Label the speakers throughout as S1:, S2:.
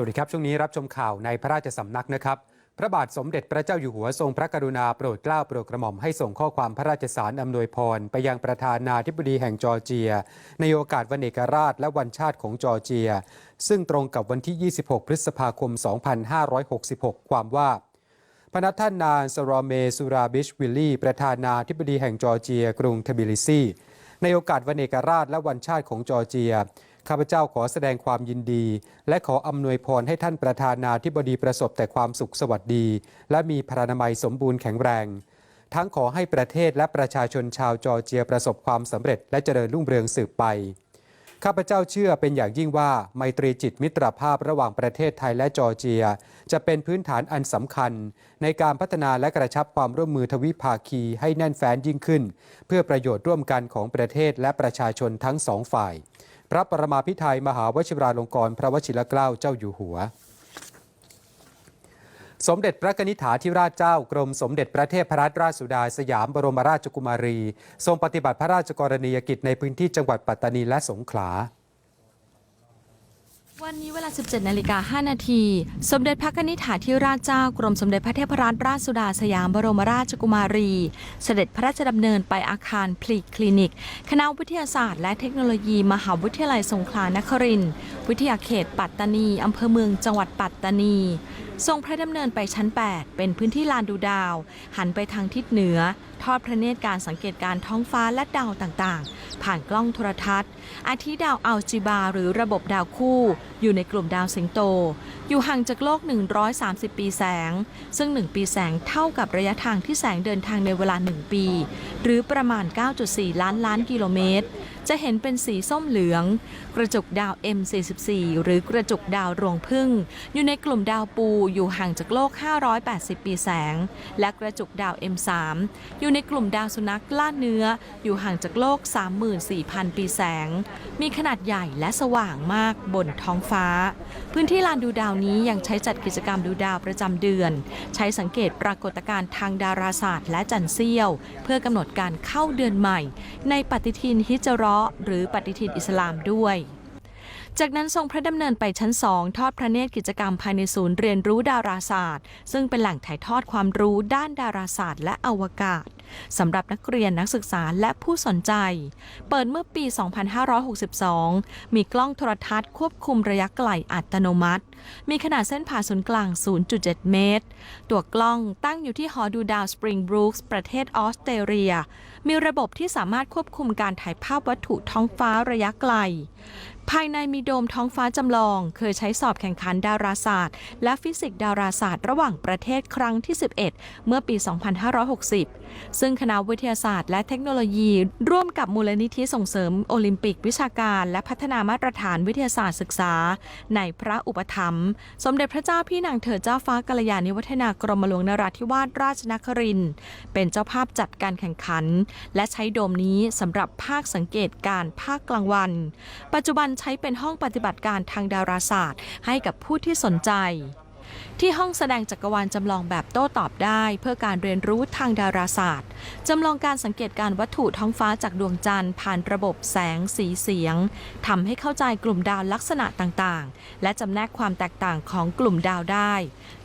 S1: วัสดีครับ ช่วงนี้รับชมข่าวในพระราชสำนักนะครับ พระบาทสมเด็จพระเจ้าอยู่หัวทรงพระกรุณาโปรดเกล้าโปรดกระหม่อมให้ส่งข้อความพระราชสารอำนวยพร ไปยังประธานาธิบดีแห่งจอร์เจีย ในโอกาสวันเอกราชและวันชาติของจอร์เจีย ซึ่งตรงกับวันที่ 26 พฤษภาคม 2566 ความว่าพนักท่านนางสรอเมสุราบิชวิลลี่ ประธานาธิบดีแห่งจอร์เจีย กรุงทบิลิซีในโอกาสวันเอกราชและวันชาติของจอร์เจีย ข้าพเจ้าขอแสดงความยินดี และขออำนวยพรให้ท่านประธานาธิบดีประสบแต่ความสุขสวัสดี และมีพรานามัยสมบูรณ์แข็งแรง ทั้งขอให้ประเทศและประชาชนชาวจอร์เจียประสบความสำเร็จและเจริญรุ่งเรืองสืบไปข้าพเจ้าเชื่อเป็นอย่างยิ่งว่าไมตรีจิตมิตรภาพระหว่างประเทศไทยและจอร์เจีย จะเป็นพื้นฐานอันสำคัญ ในการพัฒนาและกระชับความร่วมมือทวิภาคีให้แน่นแฟ้นยิ่งขึ้น เพื่อประโยชน์ร่วมกันของประเทศและประชาชนทั้งสองฝ่าย พระปรมาพิไทยมหาวชิราลงกรณ์พระวชิรเกล้าเจ้าอยู่หัว สมเด็จพระนิษฐาธิราชเจ้ากรมสมเด็จพระเทพรัตนราชสุดาสยามบรมราชกุมารี ทรงปฏิบัติพระราชกรณียกิจในพื้นที่จังหวัดปัตตานีและสงขลา
S2: วันนี้เวลา 17 นาฬิกา 5 นาที สมเด็จพระนิธิถาธิราชเจ้ากรมสมเด็จพระเทพรัตนราชสุดาสยามบรมราชกุมารี เสด็จพระราชดำเนินไปอาคารพลีคลินิก คณะวิทยาศาสตร์และเทคโนโลยี มหาวิทยาลัยสงขลานครินทร์วิทยาเขตปัตตานี อำเภอเมืองจังหวัดปัตตานี ทรงพระดำเนินไปชั้น 8 เป็นพื้นที่ลานดูดาว หันไปทางทิศเหนือ ทอดพระเนตรการสังเกตการท้องฟ้าและดาวต่างๆ ผ่านกล้องโทรทัศน์ อาทิดาวอัลจิบา หรือระบบดาวคู่ อยู่ในกลุ่มดาวสิงโต อยู่ห่างจากโลก 130 ปีแสง ซึ่ง 1 ปีแสงเท่ากับระยะทางที่แสงเดินทางในเวลา 1 ปี หรือประมาณ 9.4 ล้านล้านกิโลเมตร จะเห็นเป็นสีส้มเหลือง กระจกดาว M44 หรือกระจกดาวรวงพึ่ง อยู่ในกลุ่มดาวปูอยู่ห่างจากโลก 580 ปีแสง และกระจกดาว M3 อยู่ในกลุ่มดาวสุนัขล่าเนื้อ อยู่ห่างจากโลก 34,000 ปีแสง มีขนาดใหญ่และสว่างมากบนท้องฟ้า พื้นที่ลานดูดาวนี้ยังใช้จัดกิจกรรมดูดาวประจำเดือน ใช้สังเกตปรากฏการณ์ทางดาราศาสตร์และจันเซียว เพื่อกำหนดการเข้าเดือนใหม่ ในปฏิทินฮิจเราะห์หรือปฏิทินอิสลามด้วย จากนั้นทรงพระดำเนินไปชั้น2ทอดพระเนตรกิจกรรมภายในศูนย์เรียนรู้ดาราศาสตร์ ซึ่งเป็นแหล่งถ่ายทอดความรู้ด้านดาราศาสตร์และอวกาศสำหรับนักเรียนนักศึกษาและผู้สนใจ เปิดเมื่อปี 2562 มีกล้องโทรทัศน์ควบคุมระยะไกลอัตโนมัติ มีขนาดเส้นผ่าศูนย์กลาง 0.7 เมตร ตัวกล้องตั้งอยู่ที่หอดูดาวสปริงบรูคส์ประเทศออสเตรเลีย มีระบบที่สามารถควบคุมการถ่ายภาพวัตถุท้องฟ้าระยะไกล ภายในมีโดมท้องฟ้าจำลอง เคยใช้สอบแข่งขันดาราศาสตร์ และฟิสิกส์ดาราศาสตร์ระหว่างประเทศครั้งที่ 11 เมื่อปี 2560 ซึ่งคณะวิทยาศาสตร์และเทคโนโลยี ร่วมกับมูลนิธิส่งเสริมโอลิมปิกวิชาการ และพัฒนามาตรฐานวิทยาศาสตร์ศึกษา ในพระอุปถัมภ์สมเด็จพระเจ้าพี่นางเธอเจ้าฟ้ากัลยาณิวัฒนากรมหลวงนราธิวาสราชนครินทร์เป็นเจ้าภาพจัดการแข่งขัน และใช้โดมนี้สำหรับภาคสังเกตการภาคกลางวัน ปัจจุบันใช้เป็นห้องปฏิบัติการทางดาราศาสตร์ ให้กับผู้ที่สนใจ ที่ห้องแสดงจักรวาลจำลองแบบโต้ตอบได้ เพื่อการเรียนรู้ทางดาราศาสตร์จำลองการสังเกตการวัตถุท้องฟ้าจากดวงจันทร์ผ่านระบบแสงสีเสียงทำให้เข้าใจกลุ่มดาวลักษณะต่างๆ และจำแนกความแตกต่างของกลุ่มดาวได้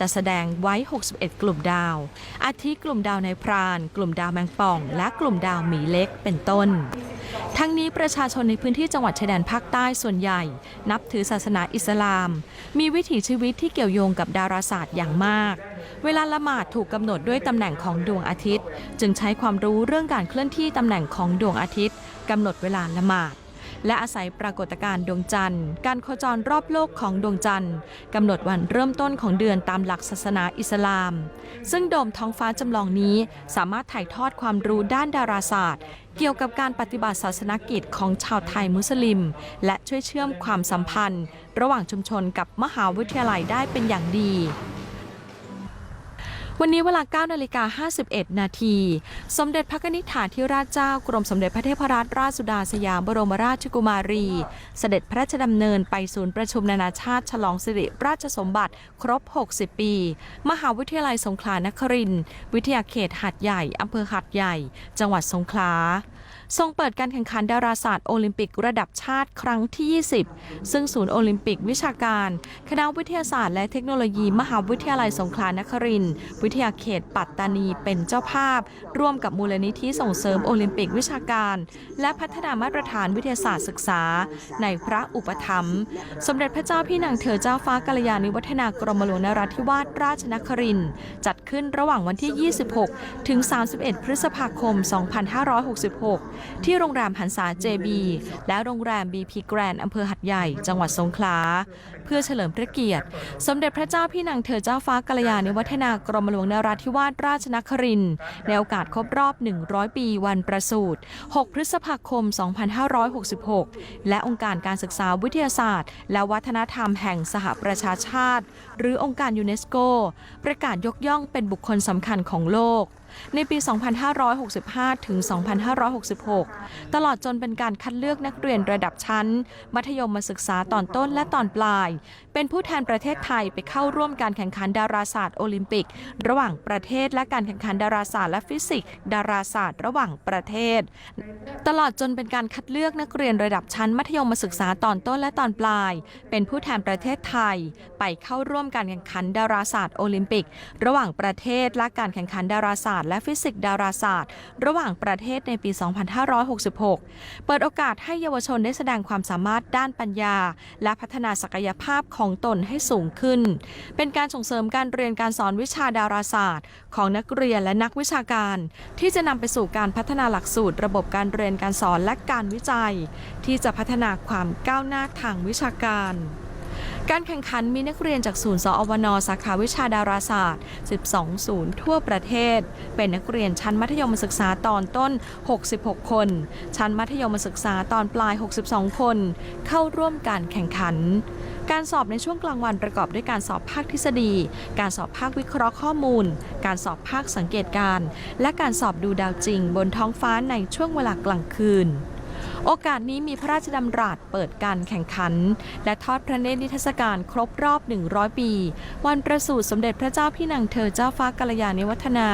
S2: จะแสดงไว้ 61 กลุ่มดาว อาทิกลุ่มดาวในพราน กลุ่มดาวแมงป่อง และกลุ่มดาวหมีเล็กเป็นต้น ทั้งนี้ประชาชนในพื้นที่จังหวัดชายแดนภาคใต้ส่วนใหญ่ นับถือศาสนาอิสลาม มีวิถีชีวิตที่เกี่ยวโยงกับดาราศาสตร์อย่างมาก เวลาละหมาดถูกกำหนดด้วยตำแหน่งของดวงอาทิตย์ จึงใช้ความรู้เรื่องการเคลื่อนที่ตำแหน่งของดวงอาทิตย์กำหนดเวลาละหมาด และอาศัยปรากฏการณ์ดวงจันทร์ การโคจรรอบโลกของดวงจันทร์กำหนดวันเริ่มต้นของเดือนตามหลักศาสนาอิสลาม ซึ่งโดมท้องฟ้าจำลองนี้สามารถถ่ายทอดความรู้ด้านดาราศาสตร์ เกี่ยวกับการปฏิบัติศาสนกิจของชาวไทยมุสลิม และช่วยเชื่อมความสัมพันธ์ ระหว่างชุมชนกับมหาวิทยาลัยได้เป็นอย่างดี วันนี้เวลา9นาฬิกา51 นาที สมเด็จพระนิธิถาธิราชเจ้ากรมสมเด็จพระเทพรัตนราชสุดาสยามบรมราชกุมารี เสด็จพระราชดำเนินไปศูนย์ประชุมนานาชาติ ฉลองสิริราชสมบัติครบ 60 ปี มหาวิทยาลัยสงขลานครินทร์วิทยาเขตหัดใหญ่อำเภอหัดใหญ่ จังหวัดสงขลา ทรงเปิดการแข่งขันดาราศาสตร์โอลิมปิกระดับชาติครั้งที่ 20 ซึ่งศูนย์โอลิมปิกวิชาการ คณะวิทยาศาสตร์และเทคโนโลยีมหาวิทยาลัยสงขลานครินทร์วิทยาเขตปัตตานีเป็นเจ้าภาพ ร่วมกับมูลนิธิส่งเสริมโอลิมปิกวิชาการ และพัฒนามาตรฐานวิทยาศาสตร์ศึกษา ในพระอุปถัมภ์สมเด็จพระเจ้าพี่นางเธอเจ้าฟ้ากัลยาณิวัฒนากรมหลวงนราธิวาสราชนครินทร์จัดขึ้นระหว่างวันที่ 26 ถึง 31 พฤษภาคม 2566ที่โรงแรมหันษา JB และโรงแรม BP Grand อำเภอหัดใหญ่ จังหวัดสงขลา เพื่อเฉลิมพระเกียรติ สมเด็จพระเจ้าพี่นางเธอเจ้าฟ้ากัลยาณิวัฒนากรมหลวงนราธิวาสราชนครินในโอกาสครบรอบ 100 ปีวันประสูติ 6 พฤษภาคม 2566 และองค์การการศึกษาวิทยาศาสตร์ และวัฒนธรรมแห่งสหประชาชาติ หรือองค์การยูเนสโก ประกาศยกย่องเป็นบุคคลสำคัญของโลก ในปี 2565 ถึง 2566 ตลอดจนเป็นการคัดเลือกนักเรียนระดับชั้น มัธยมศึกษาตอนต้นและตอนปลาย เป็นผู้แทนประเทศไทยไปเข้าร่วมการแข่งขันดาราศาสตร์โอลิมปิก ระหว่างประเทศและการแข่งขันดาราศาสตร์และฟิสิกส์ ดาราศาสตร์ ระหว่างประเทศ ตลอดจนเป็นการคัดเลือกนักเรียนระดับชั้น มัธยมศึกษาตอนต้นและตอนปลาย เป็นผู้แทนประเทศไทย ไปเข้าร่วมการแข่งขันดาราศาสตร์โอลิมปิก ระหว่างประเทศและการแข่งขันดาราศาสตร์สตร์และฟิสิกส์ดาราศาสตร์ ระหว่างประเทศในปี 2566 เปิดโอกาสให้เยาวชนได้แสดงความสามารถด้านปัญญา และพัฒนาศักยภาพของตนให้สูงขึ้น เป็นการส่งเสริมการเรียนการสอนวิชาดาราศาสตร์ ของนักเรียนและนักวิชาการ ที่จะนำไปสู่การพัฒนาหลักสูตร ระบบการเรียนการสอนและการวิจัย ที่จะพัฒนาความก้าวหน้าทางวิชาการ การแข่งขันมีนักเรียนจากศูนย์สอวนสาขาวิชาดาราศาสตร์ 12 ศูนย์ทั่วประเทศ เป็นนักเรียนชั้นมัธยมศึกษาตอนต้น 66 คน ชั้นมัธยมศึกษาตอนปลาย 62 คน เข้าร่วมการแข่งขันการสอบในช่วงกลางวันประกอบด้วยการสอบภาคทฤษฎี การสอบภาควิเคราะห์ข้อมูล การสอบภาคสังเกตการ และการสอบดูดาวจริงบนท้องฟ้าในช่วงเวลากลางคืน โอกาสนี้มีพระราชดำรัสเปิดการแข่งขัน และทอดพระเนตรนิทรรศการครบรอบ 100 ปี วันประสูติสมเด็จพระเจ้าพี่นางเธอเจ้าฟ้ากัลยาณิวัฒนา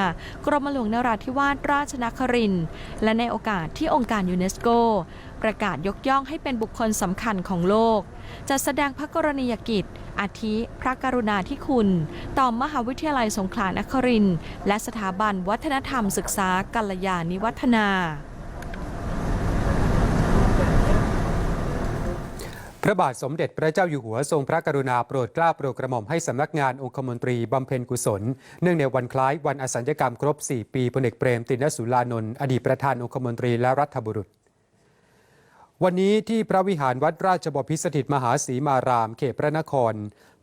S2: กรมหลวงนราธิวาสราชนครินทร์และในโอกาสที่องค์การยูเนสโก ประกาศยกย่องให้เป็นบุคคลสำคัญของโลกจะแสดงพระกรณียกิจ อาทิ พระกรุณาธิคุณ ต่อมหาวิทยาลัยสงขลานครินทร์และสถาบันวัฒนธรรมศึกษากัลยาณิวัฒนา
S1: ระบาทสมเด็จพระเจ้าอยู่หัวทรงพระกรุณาโปรดเกล้าโปรดกระหม่อมให้สำนักงานองคมนตรีบำเพ็ญกุศล เนื่องในวันคล้ายวันอสัญญกรรมครบ 4 ปีพลเอกเปรมตินสุรานนท์อดีตประธานองคมนตรีและรัฐบุรุษ วันนี้ที่พระวิหารวัดราชบพิสถิตมหาศรีมาราม เขตพระนคร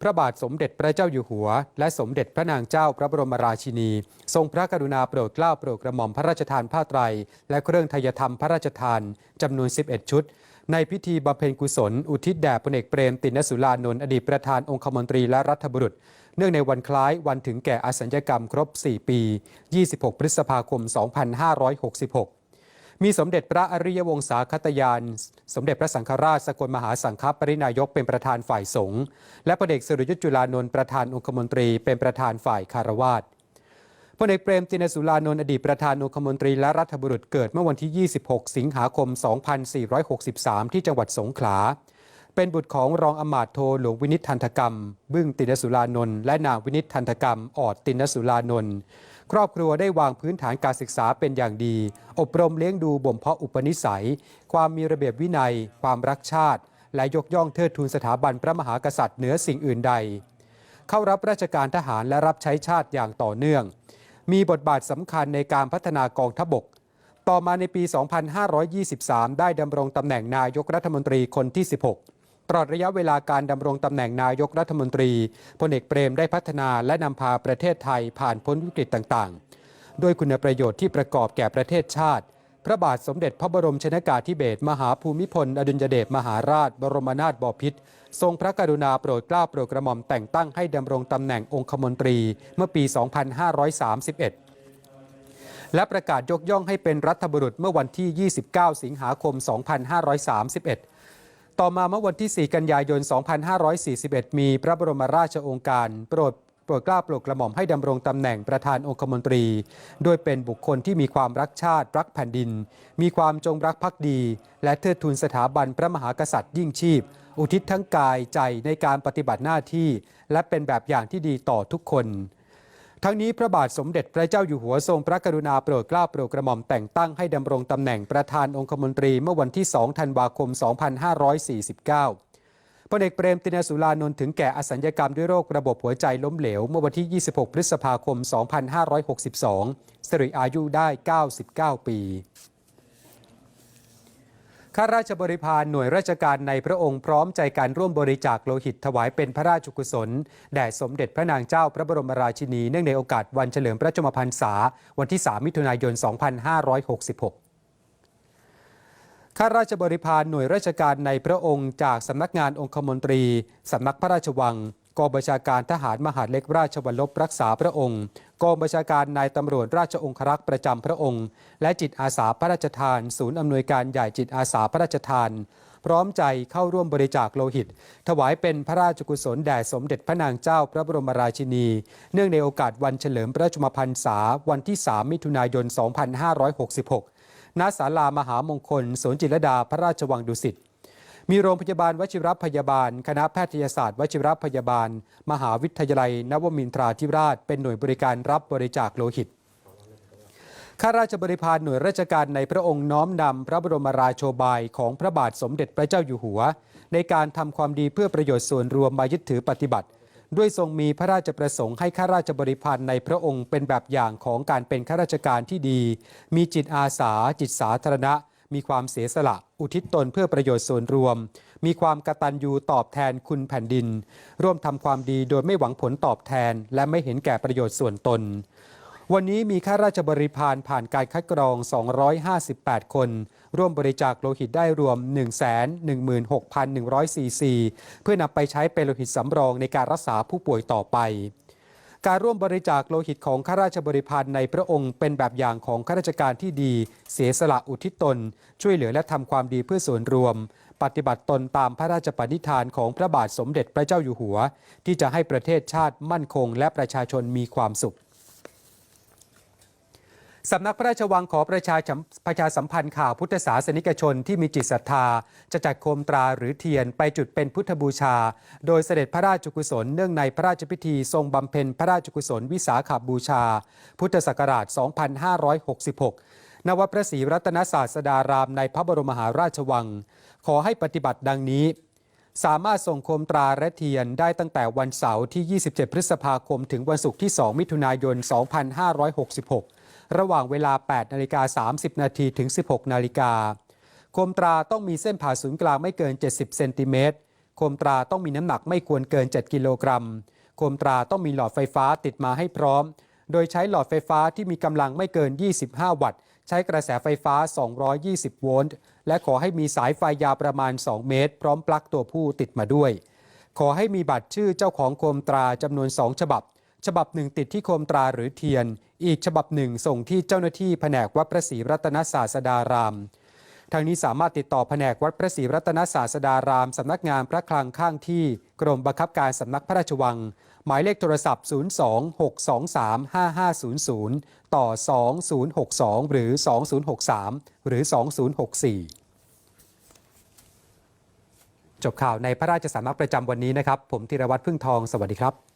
S1: พระบาทสมเด็จพระเจ้าอยู่หัว และสมเด็จพระนางเจ้าพระบรมราชินี ทรงพระกรุณาโปรดเกล้าโปรดกระหม่อมพระราชทานผ้าไตร และเครื่องทายธรรมพระราชทานจำนวน 11 ชุด ในพิธีบำเพ็ญกุศล อุทิศแด่พลเอกเปรมตินสุรานนท์อดีตประธานองคมนตรีและรัฐบุรุษ เนื่องในวันคล้ายวันถึงแก่อสัญญกรรมครบ 4 ปี 26 พฤษภาคม 2566 มีสมเด็จพระอริยวงศาคตยาน สมเด็จพระสังฆราชสกลมหาสังฆปรินายกเป็นประธานฝ่ายสงฆ์และพลเอกสุรยุทธจุลานนท์ประธานองคมนตรีเป็นประธานฝ่ายคารวาส ลเอกเปรมตินสุรานนท์อดีตประธานองคมนตรีและรัฐบุรุษเกิดเมื่อวันที่ 26 สิงหาคม 2463 ที่จังหวัดสงขลา เป็นบุตรของรองอมาตโทหลวงวินิตทันตกรรม บึ้งตินสุรานนท์และนางวินิตทันตกรรมออดตินสุรานนท์ครอบครัวได้วางพื้นฐานการศึกษาเป็นอย่างดี อบรมเลี้ยงดูบ่มเพาะอุปนิสัย ความมีระเบียบวินัย ความรักชาติ และยกย่องเทิดทูนสถาบันพระมหากษัตริย์เหนือสิ่งอื่นใด เข้ารับราชการทหารและรับใช้ชาติอย่างต่อเนื่อง มีบทบาทสำคัญในการพัฒนากองทพบก ต่อมาในปี 2523 ได้ดำรงตำแหน่งนายกรัฐมนตรีคนที่ 16 ตลอดระยะเวลาการดำรงตำแหน่งนายกรัฐมนตรีพลเอกเปรมได้พัฒนาและนำพาประเทศไทยผ่านพ้นวิกฤตต่างๆโดยคุณประโยชน์ที่ประกอบแก่ประเทศชาติ พระบาทสมเด็จพระบรมชนากาธิเบศรมหาภูมิพล อดุลยเดชมหาราช บรมนาถบพิตรทรงพระกรุณาโปรดเกล้าโปรดกระหม่อมแต่งตั้งให้ดำรงตำแหน่งองคมนตรีเมื่อปี 2531 และประกาศยกย่องให้เป็นรัฐบุรุษเมื่อวันที่ 29 สิงหาคม 2531ต่อมาเมื่อวันที่ 4 กันยายน 2541 มีพระบรมราชโองการ โปรด โปรดกล้าโปรดกระหม่อมให้ดำรงตำแหน่งประธานองคมนตรี โดยเป็นบุคคลที่มีความรักชาติรักแผ่นดิน มีความจงรักภักดี และเทิดทูนสถาบันพระมหากษัตริย์ยิ่งชีพ อุทิศทั้งกายใจในการปฏิบัติหน้าที่ และเป็นแบบอย่างที่ดีต่อทุกคน ทั้งนี้พระบาทสมเด็จพระเจ้าอยู่หัวทรงพระกรุณาโปรดเกล้าโปรดกระหม่อมแต่งตั้งให้ดำรงตำแหน่งประธานองคมนตรีเมื่อวันที่ 2 ธันวาคม 2549 พลเอกเปรมตินสุรานนท์ถึงแก่อสัญญกรรมด้วยโรคระบบหัวใจล้มเหลว เมื่อวันที่ 26 พฤษภาคม 2562 สิริอายุได้ 99 ปีข้าราชบริพารหน่วยราชการในพระองค์พร้อมใจการร่วมบริจาคโลหิตถวายเป็นพระราชกุศล แด่สมเด็จพระนางเจ้าพระบรมราชินี เนื่องในโอกาสวันเฉลิมพระชนมพรรษา วันที่ 3 มิถุนายน 2566 ข้าราชบริพารหน่วยราชการในพระองค์จากสำนักงานองคมนตรี สำนักพระราชวังกองบัญชาการทหารมหาดเล็กราชวัลลบรักษาพระองค์กองบัญชาการนายตำรวจราชองครักษ์ประจำพระองค์ และจิตอาสาพระราชทาน ศูนย์อำนวยการใหญ่จิตอาสาพระราชทาน พร้อมใจเข้าร่วมบริจาคโลหิต ถวายเป็นพระราชกุศลแด่สมเด็จพระนางเจ้าพระบรมราชินี เนื่องในโอกาสวันเฉลิมพระชมพรรษาวันที่ 3 มิถุนายน 2566 ณศาลามหามงคลสวนจิรดาพระราชวังดุสิตมีโรงพยาบาลวชิรพยาบาล คณะแพทยศาสตร์วชิรพยาบาล มหาวิทยาลัย นวมินทราธิราช เป็นหน่วยบริการรับบริจาคโลหิตข้าราชบริพารหน่วยราชการในพระองค์น้อมนำพระบรมราโชบายของพระบาทสมเด็จพระเจ้าอยู่หัว ในการทำความดีเพื่อประโยชน์ส่วนรวมมายึดถือปฏิบัติ ด้วยทรงมีพระราชประสงค์ให้ข้าราชบริพารในพระองค์เป็นแบบอย่างของการเป็นข้าราชการที่ดี มีจิตอาสา จิตสาธารณะ มีความเสียสละ อุทิศตนเพื่อประโยชน์ส่วนรวม มีความกตัญญูตอบแทนคุณแผ่นดิน ร่วมทำความดีโดยไม่หวังผลตอบแทน และไม่เห็นแก่ประโยชน์ส่วนตน วันนี้มีข้าราชบริพารผ่านการคัดกรอง 258 คน ร่วมบริจาคโลหิตได้รวม 116,104ซีเพื่อนำไปใช้เป็นโลหิตสำรองในการรักษาผู้ป่วยต่อไป การร่วมบริจาคโลหิตของข้าราชบริพารในพระองค์เป็นแบบอย่างของข้าราชการที่ดี เสียสละอุทิศตน ช่วยเหลือและทำความดีเพื่อส่วนรวม ปฏิบัติตนตามพระราชปณิธานของพระบาทสมเด็จพระเจ้าอยู่หัว ที่จะให้ประเทศชาติมั่นคง และประชาชนมีความสุข สำนักพระราชวังขอประชาประชาสัมพันธ์ข่าวพุทธศาสนิกชนที่มีจิตศรัทธา จะจัดโคมตราหรือเทียนไปจุดเป็นพุทธบูชา โดยเสด็จพระราชกุศลเนื่องในพระราชพิธีทรงบำเพ็ญพระราชกุศลวิสาขบูชา พุทธศักราช 2566 ณ วัดพระศรีรัตนศาสดารามในพระบรมมหาราชวัง ขอให้ปฏิบัติดังนี้สามารถส่งโคมตราและเทียนได้ตั้งแต่วันเสาร์ที่ 27 พฤษภาคม ถึงวันศุกร์ที่ 2 มิถุนายน 2566 ระหว่างเวลา 8 นาฬิกา 30 นาทีถึง 16 นาฬิกาโคมตราต้องมีเส้นผ่าศูนย์กลางไม่เกิน 70 เซนติเมตรโคมตราต้องมีน้ำหนักไม่ควรเกิน 7 กิโลกรัมโคมตราต้องมีหลอดไฟฟ้าติดมาให้พร้อม โดยใช้หลอดไฟฟ้าที่มีกำลังไม่เกิน 25 วัตต์ ใช้กระแสไฟฟ้า 220 โวลต์ และขอให้มีสายไฟยาวประมาณ 2 เมตร พร้อมปลั๊กตัวผู้ติดมาด้วย ขอให้มีบัตรชื่อเจ้าของโคมตราจำนวน 2 ฉบับ ฉบับหนึ่งติดที่โคมตราหรือเทียน อีกฉบับหนึ่งส่งที่เจ้าหน้าที่แผนกวัดพระศรีรัตนศาสดาราม ทางนี้สามารถติดต่อแผนกวัดพระศรีรัตนศาสดาราม สำนักงานพระคลังข้างที่กรมบังคับการสำนักพระราชวัง หมายเลขโทรศัพท์ 026235500 ต่อ 2062 หรือ 2063 หรือ 2064จบข่าวในพระราชสำนักประจำวันนี้นะครับ ผมธีรวัตรพึ่งทอง สวัสดีครับ